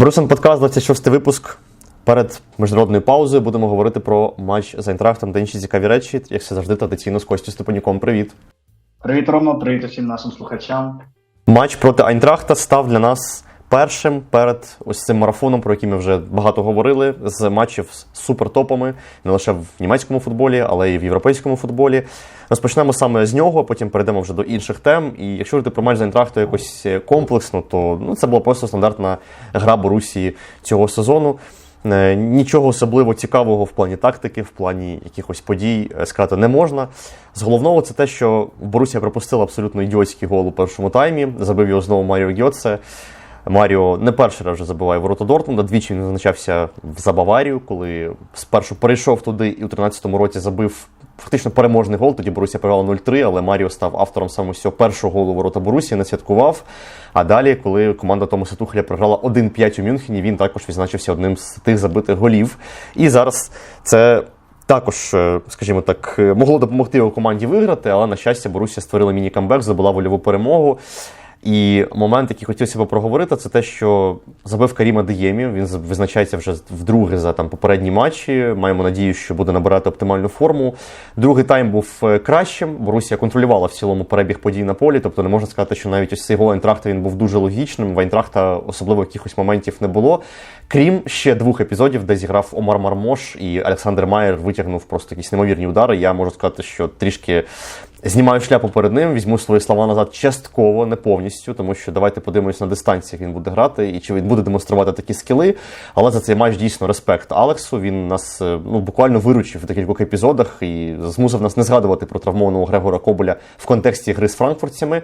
Брусен подкаст, 26 випуск. Перед міжнародною паузою будемо говорити про матч з Айнтрахтом та інші цікаві речі, як все завжди традиційно з Костю Степанюком. Привіт. Привіт, Рома, привіт усім нашим слухачам. Матч проти Айнтрахта став для нас першим перед ось цим марафоном, про який ми вже багато говорили, з матчів з супертопами не лише в німецькому футболі, але й в європейському футболі. Розпочнемо саме з нього, потім перейдемо вже до інших тем. І якщо говорити про матч з Айнтрахту якось комплексно, то ну, це була просто стандартна гра Борусії цього сезону. Е, Нічого особливо цікавого в плані тактики, в плані якихось подій е, сказати не можна. З головного це те, що Борусія пропустила абсолютно ідіотський гол у першому таймі. Забив його знову Маріо Гьоце. Маріо не перший раз вже забиває ворота Дортмунда. Двічі він визначався за Баварію, коли спершу перейшов туди і у 13-му році забив фактично переможний гол. Тоді Борусія провела 0-3, але Маріо став автором саме цього першого голу ворота Борусії, не святкував. А далі, коли команда Томаса Тухеля програла 1-5 у Мюнхені, він також відзначився одним з тих забитих голів. І зараз це. Також, е, скажімо так, е, могло допомогти його команді виграти, але на щастя, Борусія створила міні-камбек, забула вольову перемогу. І момент, який хотілося б проговорити, це те, що забив Каріма Деємі. Він визначається вже вдруге за там попередні матчі. Маємо надію, що буде набирати оптимальну форму. Другий тайм був е, кращим. Борусія контролювала в цілому перебіг подій на полі. Тобто не можна сказати, що навіть ось цей гол Айнтрахта він був дуже логічним. В Айнтрахта особливо якихось моментів не було. Крім ще двох епізодів, де зіграв Омар Мармош і Олександр Майер витягнув просто якісь неймовірні удари. Я можу сказати, що трішки Знімаю шляпу перед ним, візьму свої слова назад частково, не повністю, тому що давайте подивимось на дистанціях він буде грати і чи він буде демонструвати такі скіли. Але за цей матч дійсно респект Алексу. Він нас е, ну буквально виручив в декількох епізодах і змусив нас не згадувати про травмованого Грегора Коболя в контексті гри з франкфуртцями.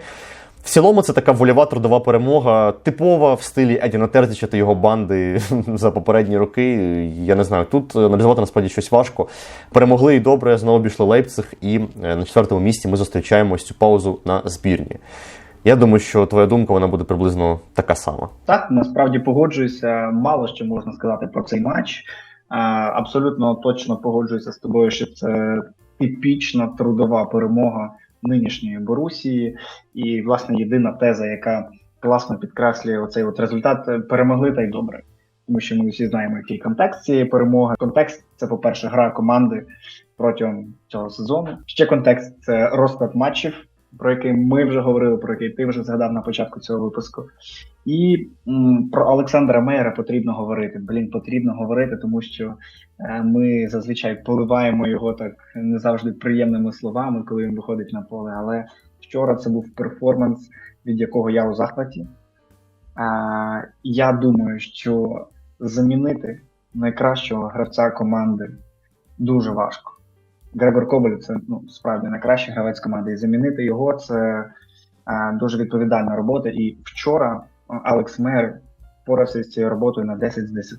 В цілому це така вольова трудова перемога, типова в стилі Едіна Терзіча та його банди за попередні роки. Я не знаю, тут аналізувати насправді щось важко. Перемогли і добре, знову обійшли Лейпциг, і е, на четвертому місці ми зустрічаємо ось цю паузу на збірні. Я думаю, що твоя думка вона буде приблизно така сама. Так, насправді погоджуюся. Мало що можна сказати про цей матч. Абсолютно точно погоджуюся з тобою, що це типічна трудова перемога нинішньої Борусії. І, власне, єдина теза, яка класно підкреслює оцей от результат, перемогли та й добре. Тому що ми всі знаємо, який контекст цієї перемоги. Контекст це, по-перше, гра команди протягом цього сезону. Ще контекст це розклад матчів, про який ми вже говорили, про який ти вже згадав на початку цього випуску. І м, про Олександра Мейера потрібно говорити. Блін, потрібно говорити, тому що е, ми зазвичай поливаємо його так не завжди приємними словами, коли він виходить на поле. Але вчора це був перформанс, від якого я у захваті. Е, я думаю, що замінити найкращого гравця команди дуже важко. Грегор Коболь це ну, справді найкращий гравець команди. І замінити його це е, дуже відповідальна робота. І вчора е, Алекс Мер впорався з цією роботою на 10 з 10.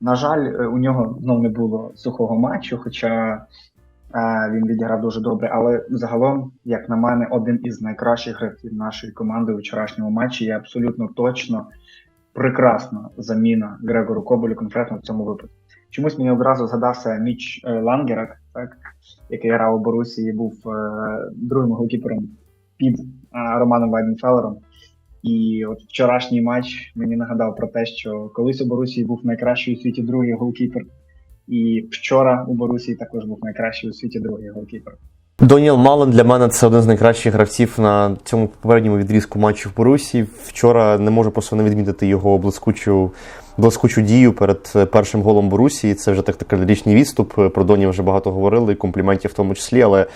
На жаль, е, у нього знов не було сухого матчу, хоча він відіграв дуже добре. Але загалом, як на мене, один із найкращих гравців нашої команди у вчорашньому матчі. Я абсолютно точно прекрасна заміна Грегору Коболю конкретно в цьому випадку. Чомусь мені одразу згадався Міч Лангерак, так, який грав у Борусі і був е, другим голкіпером під е, Романом Вайденфелером. І от вчорашній матч мені нагадав про те, що колись у Борусії був найкращий у світі другий голкіпер, і вчора у Борусії також був найкращий у світі другий голкіпер. Доніел Мален для мене це один з найкращих гравців на цьому попередньому відрізку матчів в Борусі. Вчора не можу просто не відмітити його блискучу, блискучу дію перед першим голом Борусії. Це вже так такий ліричний відступ. Про Доні вже багато говорили, компліментів в тому числі, але.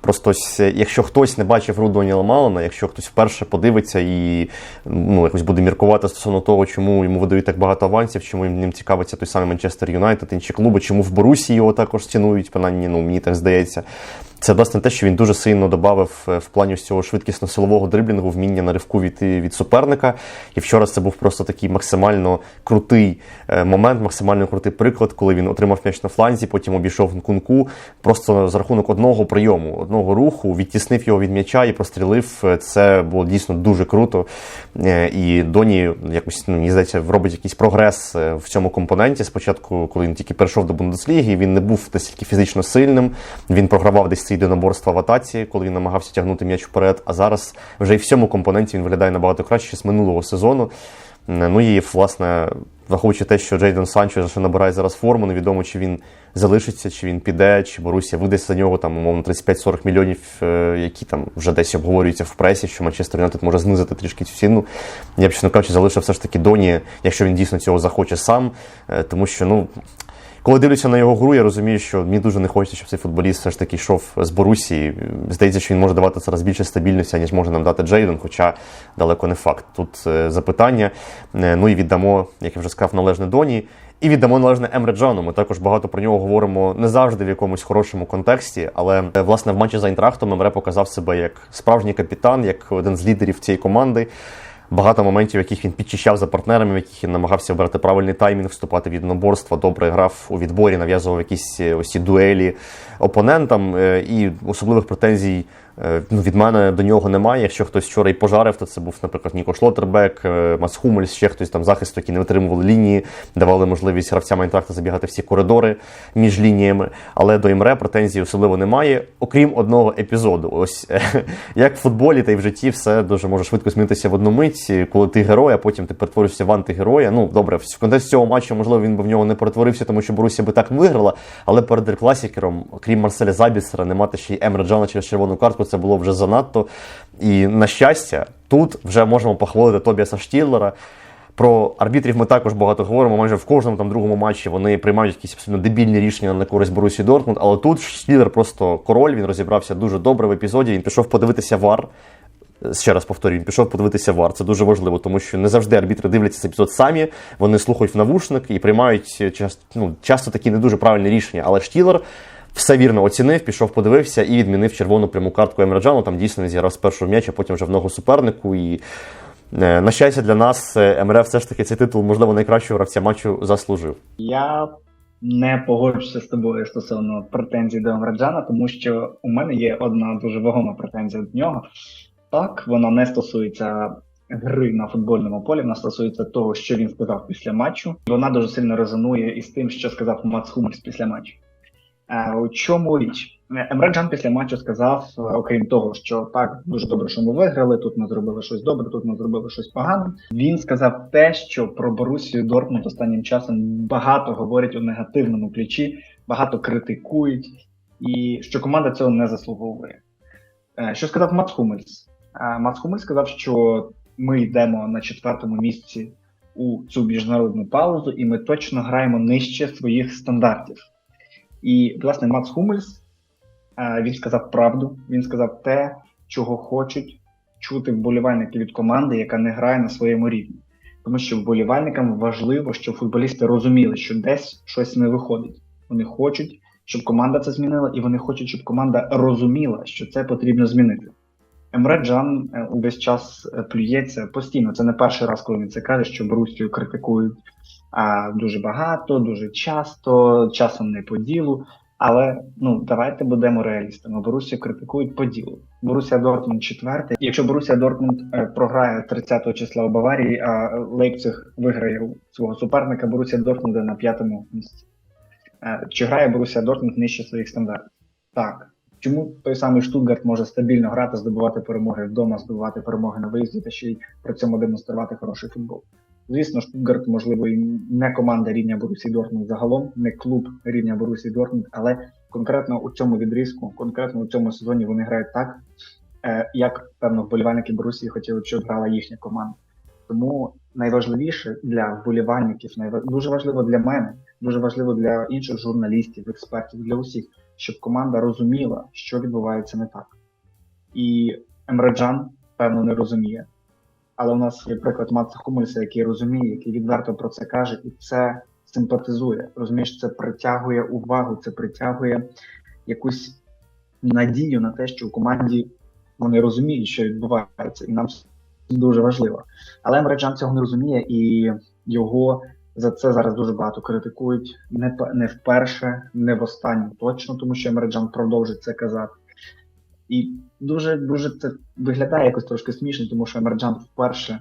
Просто е, якщо хтось не бачив гру Доніела Малена, якщо хтось вперше подивиться і ну, якось буде міркувати стосовно того, чому йому видають так багато авансів, чому ним цікавиться той самий Манчестер Юнайтед, інші клуби, чому в Борусі його також цінують, принаймні, ну мені так здається. Це власне те, що він дуже сильно додав в плані ось цього швидкісно-силового дриблінгу, вміння на ривку від, від суперника. І вчора це був просто такий максимально крутий е, момент, максимально крутий приклад, коли він отримав м'яч на фланзі, потім обійшов Нкунку. Просто за рахунок одного прийому, одного руху, відтіснив його від м'яча і прострілив. Це було дійсно дуже круто. Е, І Доні якось ну, мені здається, робить якийсь прогрес е, в цьому компоненті. Спочатку, коли він тільки перейшов до Бундесліги, він не був настільки фізично сильним. Він програвав десь ці єдиноборства в атаці, коли він намагався тягнути м'яч вперед. А зараз вже і в цьому компоненті він виглядає набагато краще з минулого сезону. Е, Ну і власне, враховуючи те, що Джейден Санчо ще набирає зараз форму, невідомо, чи він залишиться, чи він піде, чи Борусія видасть за нього там, умовно, 35-40 мільйонів, е, які там вже десь обговорюються в пресі, що Манчестер Юнайтед може знизити трішки цю ціну. Я б, чесно кажучи, залишив все ж таки Доні, якщо він дійсно цього захоче сам, е, тому що, ну. Коли дивлюся на його гру, я розумію, що мені дуже не хочеться, щоб цей футболіст все ж таки йшов з Борусії. Здається, що він може давати зараз більше стабільності, ніж може нам дати Джейден, хоча далеко не факт. Тут е, запитання. Е, Ну і віддамо, як я вже сказав, належне Доні. І віддамо належне Емре Джану. Ми також багато про нього говоримо не завжди в якомусь хорошому контексті, але е, власне в матчі за Інтрахтом Емре показав себе як справжній капітан, як один з лідерів цієї команди. Багато моментів, яких він підчищав за партнерами, в яких він намагався обрати правильний таймінг, вступати в єдиноборство, добре грав у відборі, нав'язував якісь е, ось ці дуелі опонентам. е, І особливих претензій ну, від мене до нього немає. Якщо хтось вчора і пожарив, то це був, наприклад, Ніко Шлотербек, е, Мац Хумельс, ще хтось там захисту, які не витримували лінії, давали можливість гравцям Айнтрахта забігати всі коридори між лініями. Але до Імре претензій особливо немає, окрім одного епізоду. Ось е, як в футболі та й в житті все дуже може швидко змінитися в одну мить, коли ти герой, а потім ти перетворюєшся в антигероя. Ну добре, в контексті цього матчу, можливо, він би в нього не перетворився, тому що Борусія би так виграла. Але перед Класікером, крім Марселя Забісера, не мати ще й Емре Джана через червону картку, це було вже занадто. І на щастя, тут вже можемо похвалити Тобіаса Штірлера. Про арбітрів ми також багато говоримо. Майже в кожному там другому матчі вони приймають якісь абсолютно дебільні рішення на користь Борусі Дортмунд. Але тут Штілер просто король. Він розібрався дуже добре в епізоді. Він пішов подивитися вар. Ще раз повторюю, він пішов подивитися вар. Це дуже важливо, тому що не завжди арбітри дивляться цей епізод самі. Вони слухають в навушник і приймають часто, ну, часто такі не дуже правильні рішення. Але Штілер все вірно оцінив, пішов, подивився і відмінив червону пряму картку Емраджану. Там дійсно не зіграв з першого м'яча, потім вже в ногу супернику. І е, на щастя для нас е, МРФ все ж таки цей титул, можливо, найкращого гравця матчу заслужив. Я не погоджуся з тобою стосовно претензій до Емраджана, тому що у мене є одна дуже вагома претензія до нього. Так, вона не стосується гри на футбольному полі, вона стосується того, що він сказав після матчу. Вона дуже сильно резонує із тим, що сказав Мац Хумельс після матчу. Е, У чому річ? Емре Джан після матчу сказав, е, окрім того, що так дуже добре, що ми виграли. Тут ми зробили щось добре, тут ми зробили щось погане. Він сказав те, що про Борусію Дортмунд останнім часом багато говорять у негативному ключі, багато критикують, і що команда цього не заслуговує. Е, Що сказав Мац Хумельс? Е, Мац Хумельс сказав, що ми йдемо на четвертому місці у цю міжнародну паузу, і ми точно граємо нижче своїх стандартів. І, власне, Мац Хумельс е, він сказав правду, він сказав те, чого хочуть чути вболівальники від команди, яка не грає на своєму рівні. Тому що вболівальникам важливо, щоб футболісти розуміли, що десь щось не виходить. Вони хочуть, щоб команда це змінила, і вони хочуть, щоб команда розуміла, що це потрібно змінити. Емре Джан е, увесь час е, плюється постійно. Це не перший раз, коли він це каже, що Борусію критикують а, дуже багато, дуже часто, часом не по ділу. Але ну давайте будемо реалістами. Борусію критикують по ділу. Борусія Дортмунд четвертий. Якщо Борусія Дортмунд е, програє 30-го числа у Баварії, а Лейпциг виграє у свого суперника, Борусія Дортмунда на п'ятому місці. Е, Чи грає Борусія Дортмунд нижче своїх стандартів? Так. Чому той самий Штутгарт може стабільно грати, здобувати перемоги вдома, здобувати перемоги на виїзді та ще й при цьому демонструвати хороший футбол? Звісно, Штутгарт, можливо, і не команда рівня Борусі Дортмунд загалом, не клуб рівня Борусі Дортмунд, але конкретно у цьому відрізку, конкретно у цьому сезоні вони грають так, е, як певно вболівальники Борусії хотіли, щоб грала їхня команда. Тому найважливіше для вболівальників, дуже важливо для мене, дуже важливо для інших журналістів, експертів, для усіх, щоб команда розуміла, що відбувається не так. І Емреджан, певно, не розуміє. Але у нас є приклад Матса Хумельса, який розуміє, який відверто про це каже, і це симпатизує. Розумієш, це притягує увагу, це притягує якусь надію на те, що у команді вони розуміють, що відбувається, і нам дуже важливо. Але Емреджан цього не розуміє, і його за це зараз дуже багато критикують. Не, не вперше, не востаннє точно, тому що Емреджан продовжить це казати. І дуже дуже це виглядає якось трошки смішно, тому що Емерджан вперше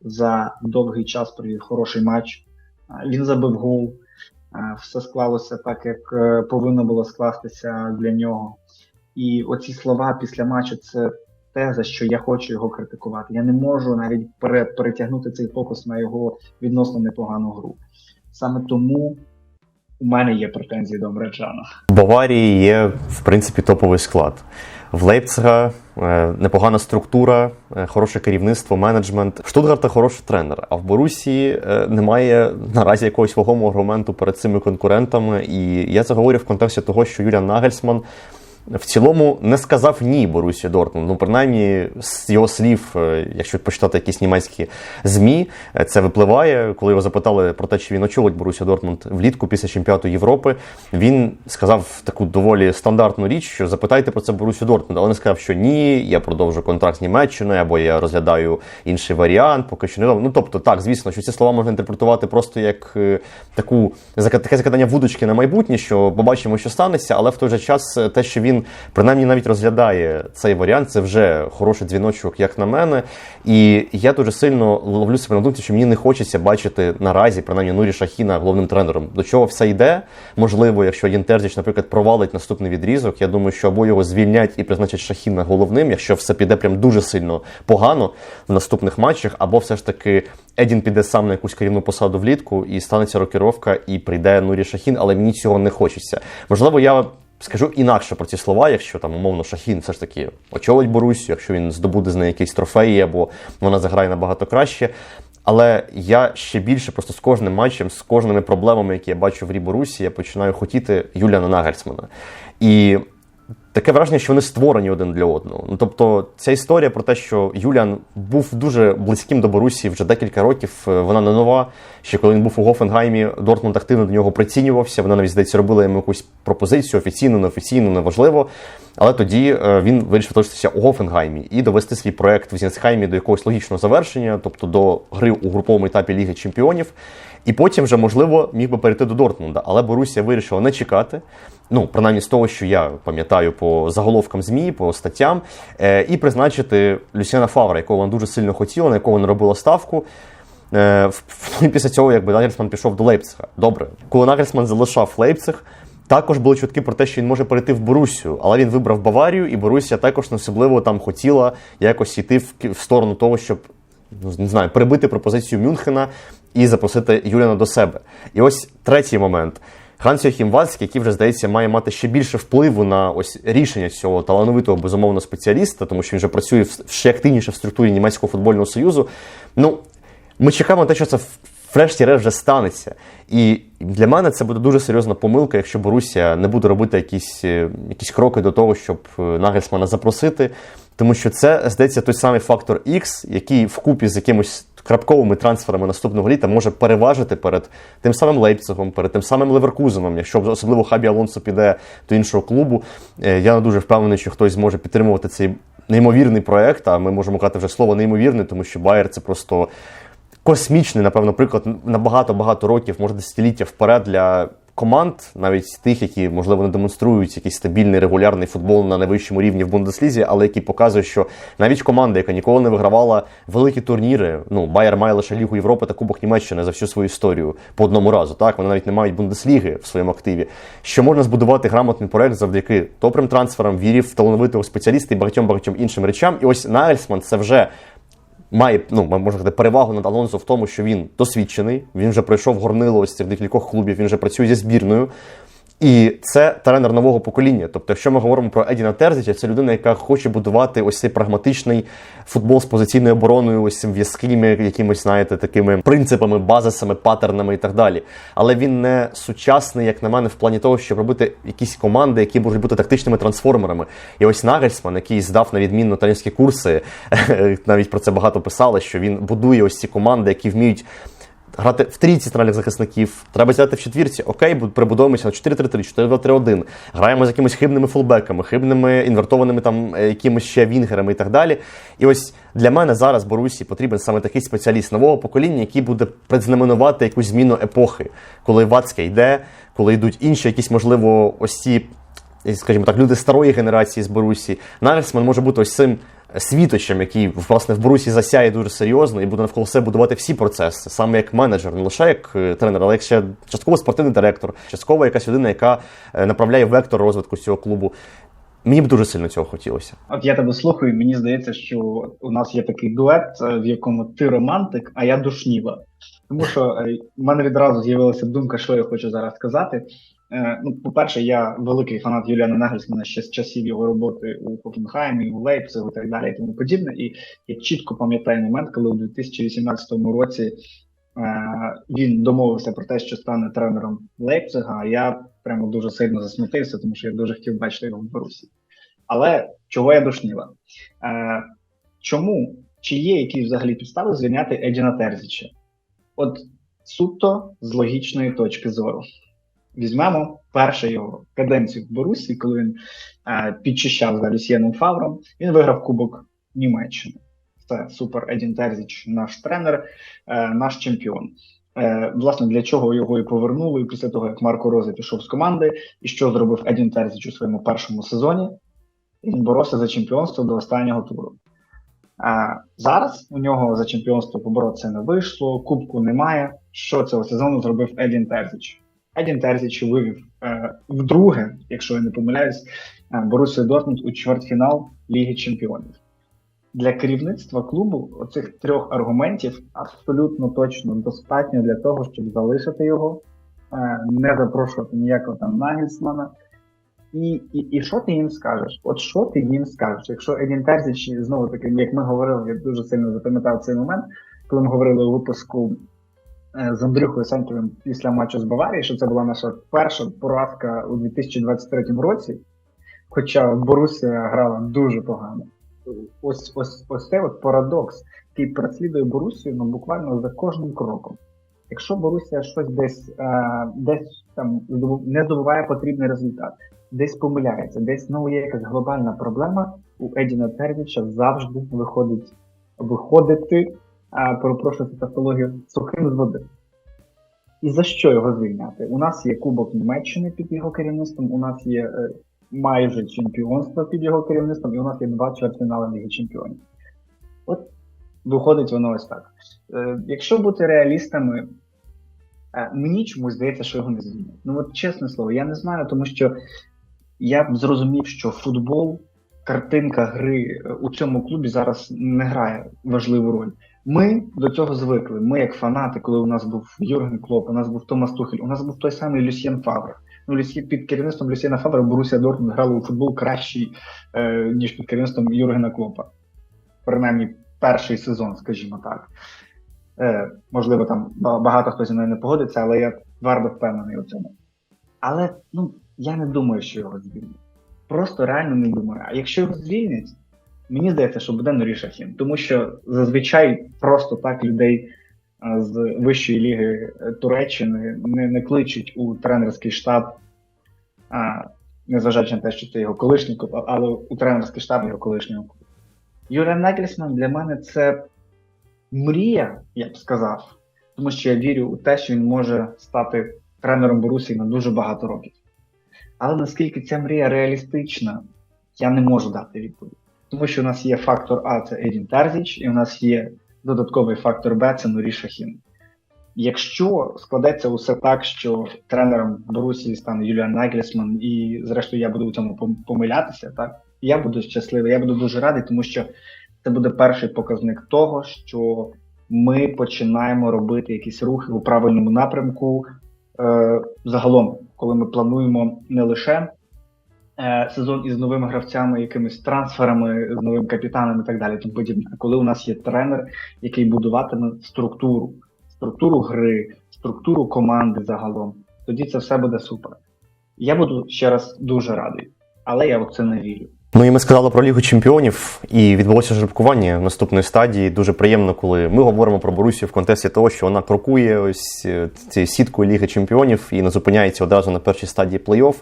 за довгий час провів хороший матч. Він забив гол. Все склалося так, як е, повинно було скластися для нього. І оці слова після матчу це те, за що я хочу його критикувати. Я не можу навіть пере, перетягнути цей фокус на його відносно непогану гру. Саме тому у мене є претензії до Мреджана. В Баварії є, в принципі, топовий склад. В Лейпцига е, непогана структура, е, хороше керівництво, менеджмент. В Штутгарта хороший тренер. А в Борусії е, немає наразі якогось вагомого аргументу перед цими конкурентами. І я це говорю в контексті того, що Юліан Нагельсман в цілому не сказав ні Борусі Дортмунд. Ну, принаймні, з його слів, е, якщо почитати якісь німецькі ЗМІ, е, це випливає. Коли його запитали про те, чи він очолить Борусі Дортмунд влітку після чемпіонату Європи, він сказав таку доволі стандартну річ, що запитайте про це Борусі Дортмунд. Але не сказав, що ні, я продовжу контракт з Німеччиною, або я розглядаю інший варіант, поки що не Ну тобто, так, звісно, що ці слова можна інтерпретувати просто як е, таку таке закидання вудочки на майбутнє, що побачимо, що станеться, але в той же час те, що він принаймні навіть розглядає цей варіант, це вже хороший дзвіночок, як на мене. І я дуже сильно ловлю себе на думці, що мені не хочеться бачити наразі, принаймні Нурі Шахіна головним тренером. До чого все йде? Можливо, якщо Єнтерзіч, наприклад, провалить наступний відрізок, я думаю, що або його звільнять і призначать Шахіна головним, якщо все піде прям дуже сильно погано в наступних матчах, або все ж таки Едін піде сам на якусь керівну посаду влітку і станеться рокіровка, і прийде Нурі Шахін, але мені цього не хочеться. Можливо, я скажу інакше про ці слова, якщо там умовно Шахін все ж таки очолить Борусю, якщо він здобуде з неї якісь трофеї, або вона заграє набагато краще. Але я ще більше просто з кожним матчем, з кожними проблемами, які я бачу в Рі Борусі, я починаю хотіти Юліана Нагельсмана. І таке враження, що вони створені один для одного. Ну тобто, ця історія про те, що Юліан був дуже близьким до Борусі вже декілька років, е, вона не нова. Ще коли він був у Гофенгаймі, Дортмунд активно до нього прицінювався. Вона навіть здається робила йому якусь пропозицію офіційну, неофіційну, неважливо. Але тоді е, він вирішив залишитися у Гофенгаймі і довести свій проект в Зінсхаймі до якогось логічного завершення, тобто до гри у груповому етапі Ліги Чемпіонів. І потім вже, можливо, міг би перейти до Дортмунда. Але Борусія вирішила не чекати. Ну, принаймні з того, що я пам'ятаю по заголовкам ЗМІ, по статтям, е, і призначити Люсіана Фавра, якого вона дуже сильно хотіла, на якого вона робила ставку. Е, після цього, якби Нагельсман пішов до Лейпцига. Добре. Коли Нагельсман залишав Лейпциг, також були чутки про те, що він може перейти в Борусію, але він вибрав Баварію, і Борусія також не особливо там хотіла якось йти в, сторону того, щоб ну, не знаю, перебити пропозицію Мюнхена і запросити Юліана до себе. І ось третій момент. Ганс Йохім Вальський, який вже здається, має мати ще більше впливу на ось рішення цього талановитого безумовно спеціаліста, тому що він вже працює в- ще активніше в структурі німецького футбольного союзу. Ну, ми чекаємо на те, що це врешті-решт вже станеться. І для мене це буде дуже серйозна помилка, якщо Борусія не буде робити якісь, е, якісь кроки до того, щоб е, Нагельсмана запросити. Тому що це, здається, той самий фактор X, який вкупі з якимось крапковими трансферами наступного літа може переважити перед тим самим Лейпцигом, перед тим самим Леверкузеном. Якщо особливо Хабі Алонсо піде до іншого клубу, е, я не дуже впевнений, що хтось зможе підтримувати цей неймовірний проект. А ми можемо казати вже слово неймовірний, тому що Байер це просто космічний, напевно, приклад на багато-багато років, може десятиліття вперед для команд, навіть тих, які, можливо, не демонструють якийсь стабільний регулярний футбол на найвищому рівні в Бундеслізі, але які показують, що навіть команда, яка ніколи не вигравала великі турніри, ну Байер має лише Лігу Європи та Кубок Німеччини за всю свою історію по одному разу. Так вони навіть не мають Бундесліги в своєму активі. Що можна збудувати грамотний проект завдяки добрим трансферам, вірі в талановитого спеціаліста і багатьом багатьом іншим речам. І ось Нагельсман це вже має ну можна сказати, перевагу над Алонсо в тому, що він досвідчений, він вже пройшов горнило ось цих декількох клубів, він вже працює зі збірною. І це тренер нового покоління. Тобто, якщо ми говоримо про Едіна Терзича, це людина, яка хоче будувати ось цей прагматичний футбол з позиційною обороною, ось цим в'язкими, якимось, знаєте, такими принципами, базисами, патернами і так далі. Але він не сучасний, як на мене, в плані того, щоб робити якісь команди, які можуть бути тактичними трансформерами. І ось Нагельсман, який здав на відмінно тренерські курси, навіть про це багато писали, що він будує ось ці команди, які вміють грати в трійці центральних захисників. Треба взяти в четвірці. Окей, бу- прибудовуємося на 4-3-3, 4-2-3-1. Граємо з якимись хибними фулбеками, хибними інвертованими там е, якимись ще вінгерами і так далі. І ось для мене зараз Борусі потрібен саме такий спеціаліст нового покоління, який буде предзнаменувати якусь зміну епохи, коли Вацьке йде, коли йдуть інші якісь, можливо, ось ці скажімо так, люди старої генерації з Борусі. Нагельсман може бути ось цим світочем, який власне в Борусі засяє дуже серйозно і буде навколо себе будувати всі процеси, саме як менеджер, не лише як е, тренер, але як ще частково спортивний директор, частково якась людина, яка е, направляє вектор розвитку цього клубу. Мені б дуже сильно цього хотілося. От я тебе слухаю, мені здається, що у нас є такий дует, е, в якому ти романтик, а я душніва. Тому що в мене відразу з'явилася думка, що я хочу зараз сказати. Е, Ну, по-перше, я великий фанат Юліана Нагельсмана ще з часів його роботи у Хокенхаймі, у Лейпцигу і так далі, і тому подібне. І я чітко пам'ятаю момент, коли у 2018 році е, він домовився про те, що стане тренером Лейпцига. Я прямо дуже сильно засмутився, тому що я дуже хотів бачити його в Борусі. Але чого я душніла? Е, чому? Чи є якісь взагалі підстави звільняти Едіна Терзіча? От суто з логічної точки зору. Візьмемо першу його каденцію в Борусі, коли він е, підчищав за Люсьєном Фавром. Він виграв Кубок Німеччини. Це супер Едін Терзіч, наш тренер, е, наш чемпіон. Е, власне, для чого його і повернули після того, як Марко Розе пішов з команди, і що зробив Едін Терзіч у своєму першому сезоні? Він боровся за чемпіонство до останнього туру. А зараз у нього за чемпіонство поборотися не вийшло, кубку немає. Що цього сезону зробив Едін Терзіч? Едін Терзіч вивів е, вдруге, якщо я не помиляюсь, е, Борусію Дортмунд у чвертьфінал Ліги Чемпіонів. Для керівництва клубу оцих трьох аргументів абсолютно точно достатньо для того, щоб залишити його, е, не запрошувати ніякого там Нагельсмана. І, і, і що ти їм скажеш? От що ти їм скажеш? Якщо Едін Терзіч, знову таки, як ми говорили, я дуже сильно запам'ятав цей момент, коли ми говорили у випуску з Андрюхою Сеньківим після матчу з Баварії, що це була наша перша поразка у 2023 році. Хоча Борусія грала дуже погано. Ось ось ось цей от парадокс, який переслідує Борусію ну, буквально за кожним кроком. Якщо Борусія щось десь е, десь там не здобуває потрібний результат, десь помиляється, десь знову є якась глобальна проблема, у Едіна Тервіча завжди виходить виходити, а, перепрошую цю тавтологію, сухим з води. І за що його звільняти? У нас є Кубок Німеччини під його керівництвом, у нас є е, майже чемпіонство під його керівництвом, і у нас є два чвертьфінали Ліги Чемпіонів. От виходить воно ось так. Е, якщо бути реалістами, е, мені чомусь здається, що його не звільнять. Ну от чесне слово, я не знаю, тому що я б зрозумів, що футбол, картинка гри е, у цьому клубі зараз не грає важливу роль. Ми до цього звикли. Ми, як фанати, коли у нас був Юрген Клоп, у нас був Томас Тухель, у нас був той самий Люсьєн Фавр. Ну, Люсьє, під керівництвом Люсьєна Фавра Борусія Дортмунд грали у футбол кращий, е, ніж під керівництвом Юргена Клопа. Принаймні, перший сезон, скажімо так. Е, можливо, там багато хто зі мною не погодиться, але я твердо впевнений у цьому. Але ну, я не думаю, що його звільнять. Просто реально не думаю. А якщо його звільнять, мені здається, що буде Норі Шахін. Тому що зазвичай просто так людей з вищої ліги е, Туреччини не, не кличуть у тренерський штаб, а, незважаючи на те, що це його колишній клуб, але у тренерський штаб його колишнього клубу. Юріан Нагельсман для мене це мрія, я б сказав, тому що я вірю у те, що він може стати тренером Борусії на дуже багато років. Але наскільки ця мрія реалістична, я не можу дати відповідь. Тому що у нас є фактор А, це Едін Терзіч, і у нас є додатковий фактор Б, це Нурі Шахін. Якщо складеться усе так, що тренером Борусії стане Юліан Нагельсман, і зрештою я буду у цьому помилятися, так я буду щасливий, я буду дуже радий, тому що це буде перший показник того, що ми починаємо робити якісь рухи у правильному напрямку. Е, загалом, коли ми плануємо не лише сезон із новими гравцями, якимись трансферами, з новим капітаном і так далі, тому подібне, коли у нас є тренер, який будуватиме структуру, структуру гри, структуру команди загалом, тоді це все буде супер. Я буду ще раз дуже радий, але я в це не вірю. Ну і ми сказали про Лігу Чемпіонів, і відбулося жеребкування наступної стадії. Дуже приємно, коли ми говоримо про Борусію в контексті того, що вона крокує ось е, цією сіткою Ліги Чемпіонів і не зупиняється одразу на першій стадії плей-офф.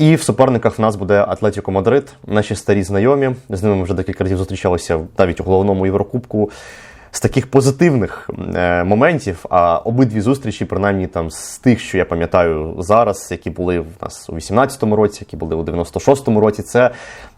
І в суперниках в нас буде Атлетіко Мадрид, наші старі знайомі. З ними ми вже декілька разів зустрічалися навіть у головному Єврокубку. З таких позитивних е, моментів, а обидві зустрічі, принаймні там з тих, що я пам'ятаю зараз, які були в нас у 18-му році, які були у 96-му році, це,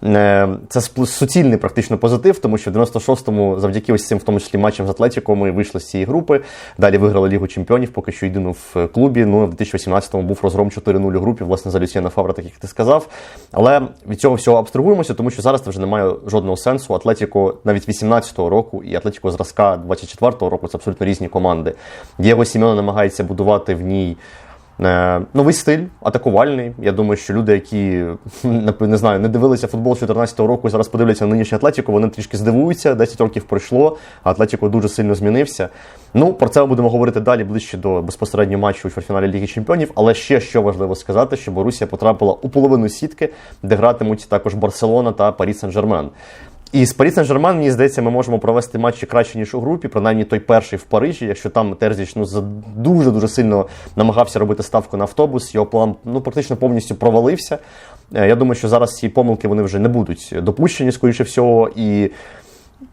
е, це суцільний практично позитив, тому що в 96-му, завдяки ось цим, в тому числі матчам з Атлетіко, ми вийшли з цієї групи. Далі виграли Лігу Чемпіонів, поки що єдину в клубі. Ну, в 2018-му був розгром 4-0 у групі, власне, за Люсіана Фавра, так як ти сказав. Але від цього всього абстрагуємося, тому що зараз це вже немає жодного сенсу. Атлетіко навіть 18-го року і Атлетіко зразка 24-го року це абсолютно різні команди. Дієго Сімеона намагається будувати в ній. Е, Новий стиль, атакувальний. Я думаю, що люди, які не знаю, не дивилися футбол 2014 року і зараз подивляться на нинішню Атлетіку, вони трішки здивуються. 10 років пройшло, а Атлетіко дуже сильно змінився. Ну, про це ми будемо говорити далі ближче до безпосередньо матчу у чвертьфіналі Ліги Чемпіонів. Але ще що важливо сказати, що Борусія потрапила у половину сітки, де гратимуть також Барселона та Парі Сен-Жермен. І з Парі Сен-Жермен, мені здається, ми можемо провести матчі краще, ніж у групі, принаймні той перший в Парижі, якщо там Терзіч ну, дуже-дуже сильно намагався робити ставку на автобус, його план ну, практично повністю провалився. Е, Я думаю, що зараз ці помилки вони вже не будуть допущені, скоріше всього. І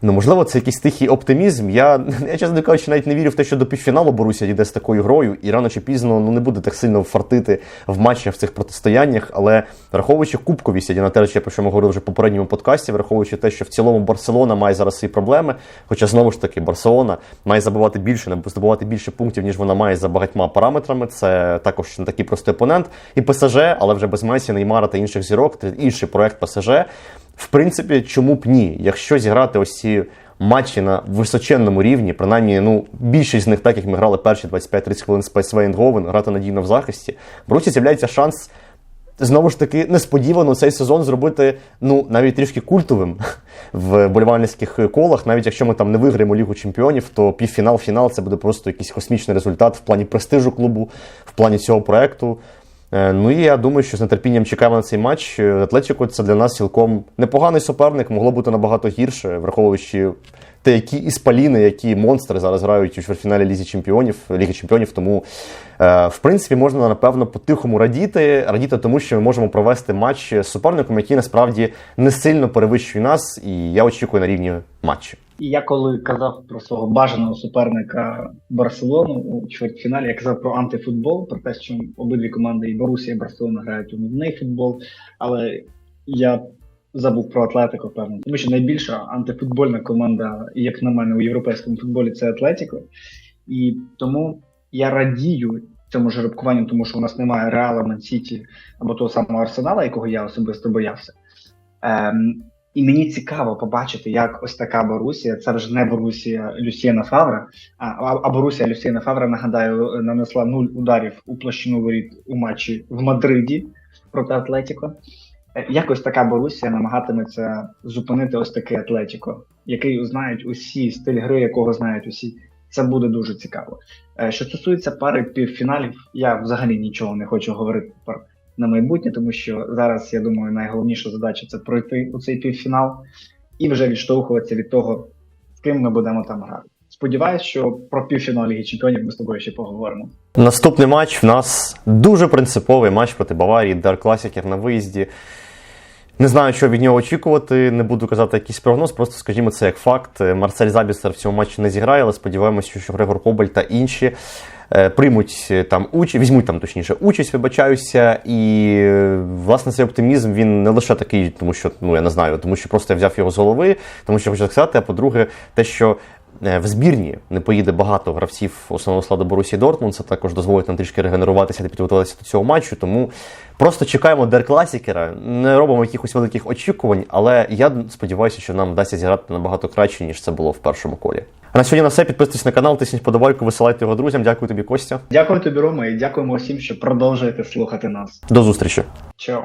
Ну, можливо, це якийсь тихий оптимізм. Я, я чесно кажучи, навіть не вірю в те, що до півфіналу Боруся дійде з такою грою, і рано чи пізно ну, не буде так сильно фартити в матчах в цих протистояннях. Але враховуючи кубковість Діна Терча, про що ми говорили вже в попередньому подкасті, враховуючи те, що в цілому Барселона має зараз свої проблеми. Хоча знову ж таки Барселона має забивати більше, здобувати більше пунктів, ніж вона має за багатьма параметрами. Це також не такий простий опонент. І ПСЖ, але вже без Месі, Неймара та інших зірок. Інший проект ПСЖ. В принципі, чому б ні? Якщо зіграти ось ці матчі на височенному рівні, принаймні, ну, більшість з них, так як ми грали перші 25-30 хвилин з Eindhoven, грати надійно в захисті, в Борусі з'являється шанс. Знову ж таки, несподівано цей сезон зробити ну навіть трішки культовим в болівальницьких колах. Навіть якщо ми там не виграємо Лігу Чемпіонів, то півфінал, фінал це буде просто якийсь космічний результат в плані престижу клубу, в плані цього проекту. Е, Ну і я думаю, що з нетерпінням чекаємо на цей матч. Е, Атлетіко це для нас цілком непоганий суперник, могло бути набагато гірше, враховуючи те, які іспаліни, які монстри зараз грають у чвертьфіналі Лізі Чемпіонів, Ліги Чемпіонів. Тому, е, в принципі, можна напевно по-тихому радіти. Радіти тому, що ми можемо провести матч з суперником, який насправді не сильно перевищує нас, і я очікую на рівні матчі. І я коли казав про свого бажаного суперника Барселону у чвертьфіналі, я казав про антифутбол, про те, що обидві команди і Борусія, і Барселона грають у нудний футбол. Але я забув про Атлетико, певно, тому що найбільша антифутбольна команда, як на мене, у європейському футболі це Атлетико. І тому я радію цьому жеребкуванню, тому що у нас немає Реала, Ман-Сіті або того самого Арсенала, якого я особисто боявся. Ем, і мені цікаво побачити, як ось така Борусія, це вже не Борусія Люсієна Фавра, а, а, Борусія Люсієна Фавра, нагадаю, нанесла нуль ударів у площину воріт у матчі в Мадриді проти Атлетіко. Е, Як ось така Борусія намагатиметься зупинити ось такий Атлетіко, який знають усі, стиль гри, якого знають усі. Це буде дуже цікаво. Е, Що стосується пари півфіналів, я взагалі нічого не хочу говорити про на майбутнє, тому що зараз я думаю, найголовніша задача це пройти у цей півфінал і вже відштовхуватися від того, з ким ми будемо там грати. Сподіваюсь, що про півфінал Ліги Чемпіонів ми з тобою ще поговоримо. Наступний матч в нас дуже принциповий матч проти Баварії, Дар Класікер на виїзді. Не знаю, що від нього очікувати, не буду казати якийсь прогноз, просто скажімо це як факт. Марсель Забістер в цьому матчі не зіграє, але сподіваємося, що Грегор Кобаль та інші е, приймуть е, там участь, візьмуть там точніше участь, вибачаюся. І е, власне цей оптимізм він не лише такий, тому що ну я не знаю, тому що просто я взяв його з голови, тому що хочу сказати. А по-друге, те, що е, в збірні не поїде багато гравців основного складу Борусі Дортмунд, це також дозволить нам трішки регенеруватися та підготуватися до цього матчу. Тому просто чекаємо Дер Класікера, не робимо якихось великих очікувань, але я сподіваюся, що нам вдасться зіграти набагато краще, ніж це було в першому колі. А на сьогодні на все. Підписуйтесь на канал, тисніть подобайку, висилайте його друзям. Дякую тобі, Костя. Дякую тобі, Рома, і дякуємо всім, що продовжуєте слухати нас. До зустрічі. Чао!